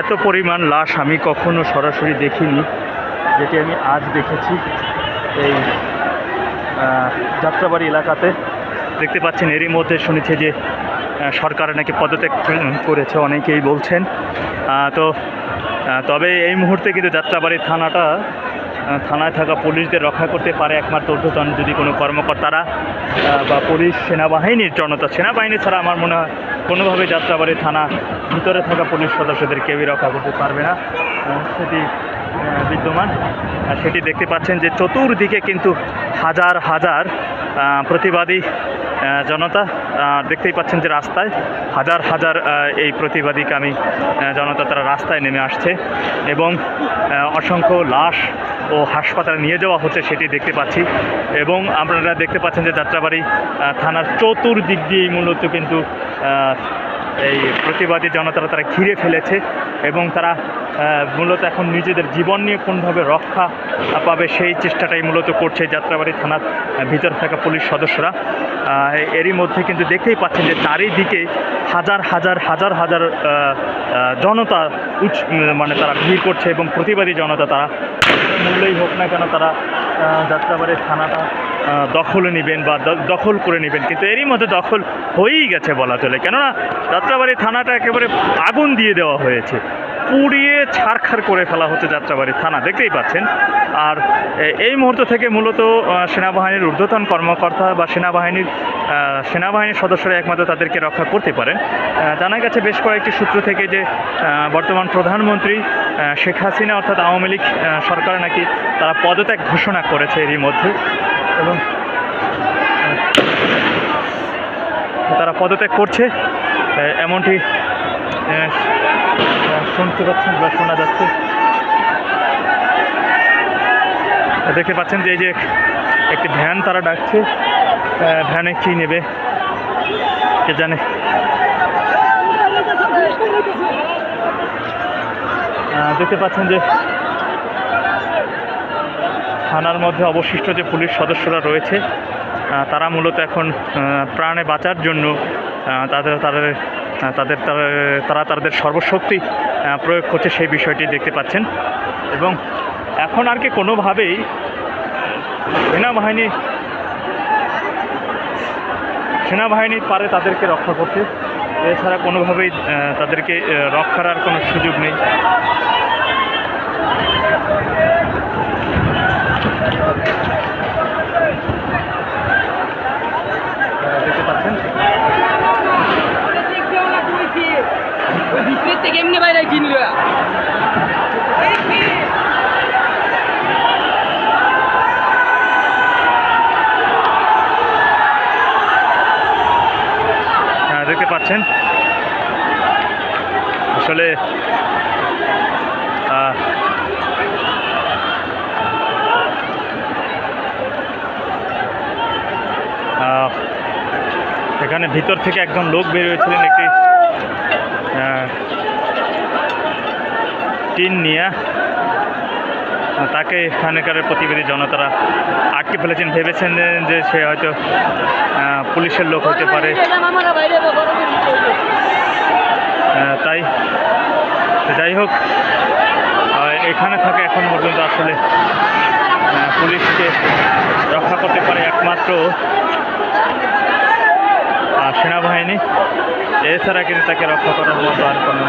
এত পরিমাণ লাশ আমি কখনো সরাসরি দেখিনি, যেটি আমি আজ দেখেছি এই যাত্রাবাড়ি এলাকাতে। দেখতে পাচ্ছেন, এরই মধ্যে শুনেছি যে সরকার নাকি পদত্যাগ করেছে, অনেকেই বলছেন। তো তবে এই মুহূর্তে কিন্তু যাত্রাবাড়ি থানাটা থানায় থাকা পুলিশদের রক্ষা করতে পারে একমাত্র ঊর্ধ্বতন যদি কোনো কর্মকর্তারা বা পুলিশ, সেনাবাহিনীর জনতা, সেনাবাহিনী ছাড়া আমার মনে হয় কোনোভাবে যাত্রাবাড়ি থানা ভিতরে থাকা পুলিশ সদস্যদের কেউই রক্ষা করতে পারবে না। সেটি বিদ্যমান। সেটি দেখতে পাচ্ছেন যে চতুর্দিকে কিন্তু হাজার হাজার প্রতিবাদী জনতা দেখতেই পাচ্ছেন যে রাস্তায় হাজার হাজার এই প্রতিবাদীকামী জনতা তারা রাস্তায় নেমে আসছে এবং অসংখ্য লাশ ও হাসপাতালে নিয়ে যাওয়া হচ্ছে সেটি দেখতে পাচ্ছি এবং আপনারা দেখতে পাচ্ছেন যে যাত্রাবাড়ি থানার চতুর্দিক দিয়েই মূলত কিন্তু এই প্রতিবাদী জনতারা তারা ঘিরে ফেলেছে এবং তারা মূলত এখন নিজেদের জীবন নিয়ে কোনোভাবে রক্ষা পাবে সেই চেষ্টাটাই মূলত করছে যাত্রাবাড়ি থানার ভিতরে থাকা পুলিশ সদস্যরা। এরই মধ্যে কিন্তু দেখতেই পাচ্ছেন যে চারিদিকে হাজার হাজার হাজার হাজার জনতা উচ মানে তারা ভিড় করছে এবং প্রতিবাদী জনতা তারা, মূল্যই হোক না কেন তারা যাত্রাবাড়ির থানাটা দখলে নেবেন বা দখল করে নেবেন, কিন্তু এরই মধ্যে দখল হয়েই গেছে বলা চলে। কেননা যাত্রাবাড়ি থানাটা একেবারে আগুন দিয়ে দেওয়া হয়েছে। পুড়িয়ে ছাড়খাড় করে ফেলা হচ্ছে যাত্রাবাড়ি থানা, দেখতেই পাচ্ছেন। আর এই মুহূর্ত থেকে মূলত সেনাবাহিনীর ঊর্ধ্বতন কর্মকর্তা বা সেনাবাহিনীর সেনাবাহিনীর সদস্যরা একমাত্র তাদেরকে রক্ষা করতে পারেন। জানা গেছে বেশ কয়েকটি সূত্র থেকে যে বর্তমান প্রধানমন্ত্রী শেখ হাসিনা অর্থাৎ আওয়ামী লীগ সরকার নাকি তারা পদত্যাগ ঘোষণা করেছে এরই মধ্যে। এবং তারা পদত্যাগ করছে। এমনটি শুনতে পাচ্ছেন বা শোনা যাচ্ছে। দেখতে পাচ্ছেন যে এই যে একটি ভ্যান তারা ডাকছে। ভ্যানে কী নেবে? কে জানে? দেখতে পাচ্ছেন যে থানার মধ্যে অবশিষ্ট যে পুলিশ সদস্যরা রয়েছে তারা মূলত এখন প্রাণে বাঁচার জন্য তাদের তাদের তাদের তারা তাদের সর্বশক্তি প্রয়োগ করছে সেই বিষয়টি দেখতে পাচ্ছেন। এবং এখন আর কি কোনোভাবেই সেনাবাহিনী সেনাবাহিনী পারে তাদেরকে রক্ষা করতে। এছাড়া কোনোভাবেই তাদেরকে রক্ষার আর কোনো সুযোগ নেই আহ, দেখতে পাচ্ছেন ভিতরের থেকে এমনি বাইরে কিনলো? হ্যাঁ দেখতে পাচ্ছেন। আসলে এখানে ভিতর থেকে একজন লোক বের হয়েছিলেন একটি টিন নিয়ে তাকে এখানকার প্রতিবাদী জনতারা আটকে ফেলেছেন। ভেবেছেন যে সে হয়তো পুলিশের লোক হতে পারে। তাই, যাই হোক এখানে থাকে এখন পর্যন্ত আসলে পুলিশকে রক্ষা করতে পারে একমাত্র সেনাবাহিনী। এছাড়া কিন্তু তাকে রক্ষা করার মতো আর কোনো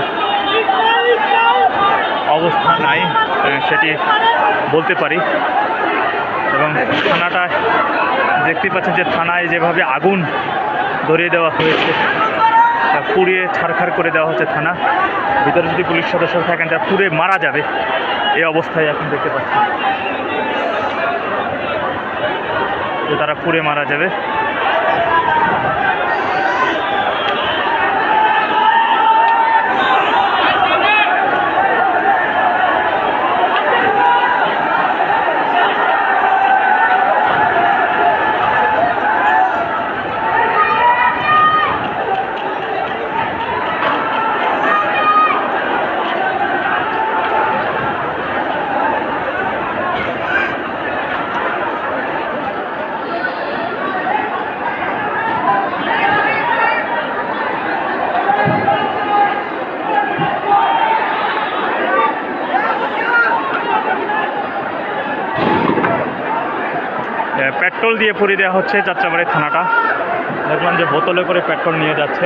অবস্থা নাই সেটি বলতে পারি। এবং থানাটা দেখতে পাচ্ছেন যে থানায় যেভাবে আগুন ধরিয়ে দেওয়া হয়েছে, তা পুড়িয়ে ছাড়খাড় করে দেওয়া হচ্ছে থানা। ভিতরে যদি পুলিশ সদস্য থাকেন তা পুড়ে মারা যাবে এই অবস্থায় এখন দেখতে পাচ্ছি তারা পুড়ে মারা যাবে। পেট্রোল দিয়ে পুড়িয়ে দেওয়া হচ্ছে যাত্রাবাড়ি থানাটা। দেখলাম যে বোতলে করে পেট্রোল নিয়ে যাচ্ছে।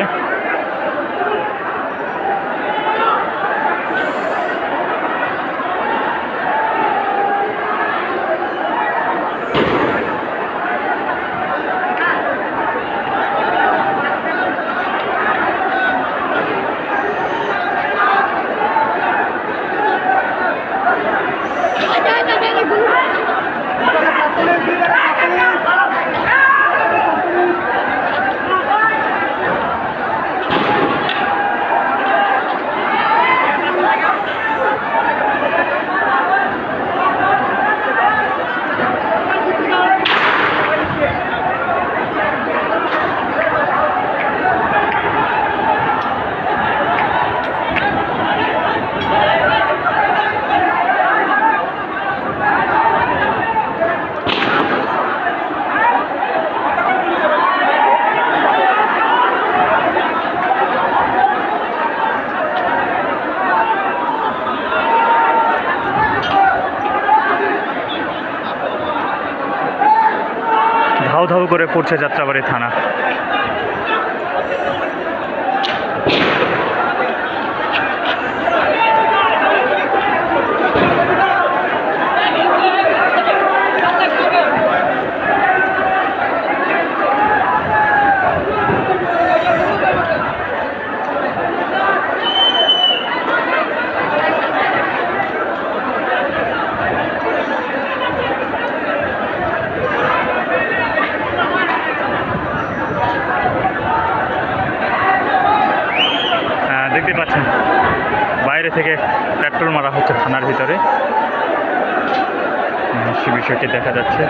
ধাউ করে পড়ছে যাত্রাবাড়ি থানা হ্যাঁ, দেখতে পাচ্ছেন বাইরে থেকে পেট্রোল মারা হচ্ছে থানার ভিতরে। সে বিষয়টি দেখা যাচ্ছে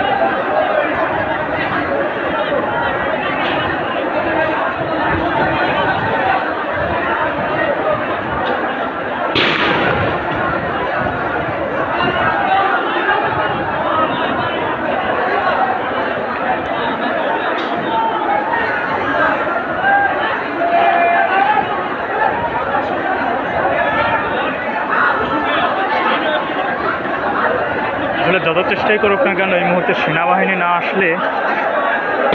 আসলে যত চেষ্টাই করুক না কেন, এই মুহূর্তে সেনাবাহিনী না আসলে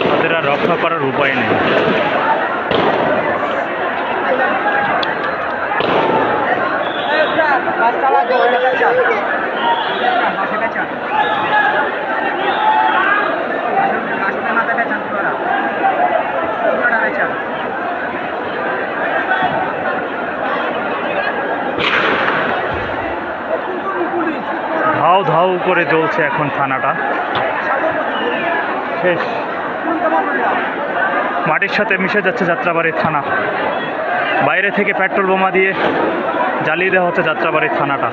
তাদের আর রক্ষা করার উপায় নেই। করে জ্বলছে এখন থানাটা। শেষ। মাটির সাথে মিশে যাচ্ছে যাত্রাবাড়ি থানা। বাইরে থেকে পেট্রোল বোমা দিয়ে জ্বালিয়ে দেওয়া হচ্ছে যাত্রাবাড়ি থানাটা।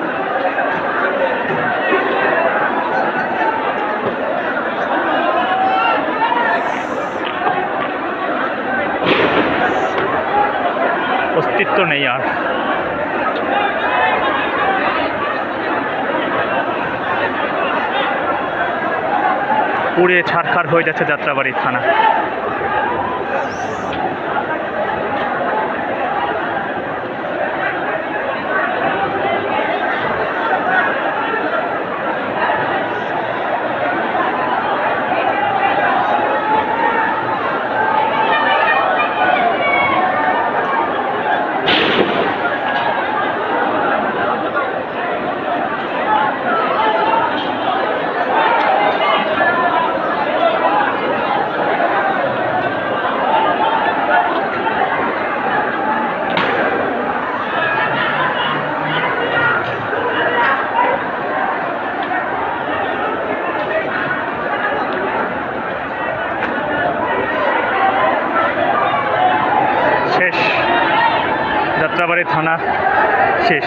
অস্তিত্ব নেই আর। পুড়ে ছাড়খাড় হয়ে যাচ্ছে যাত্রাবাড়ি থানা। শেষ শেষ।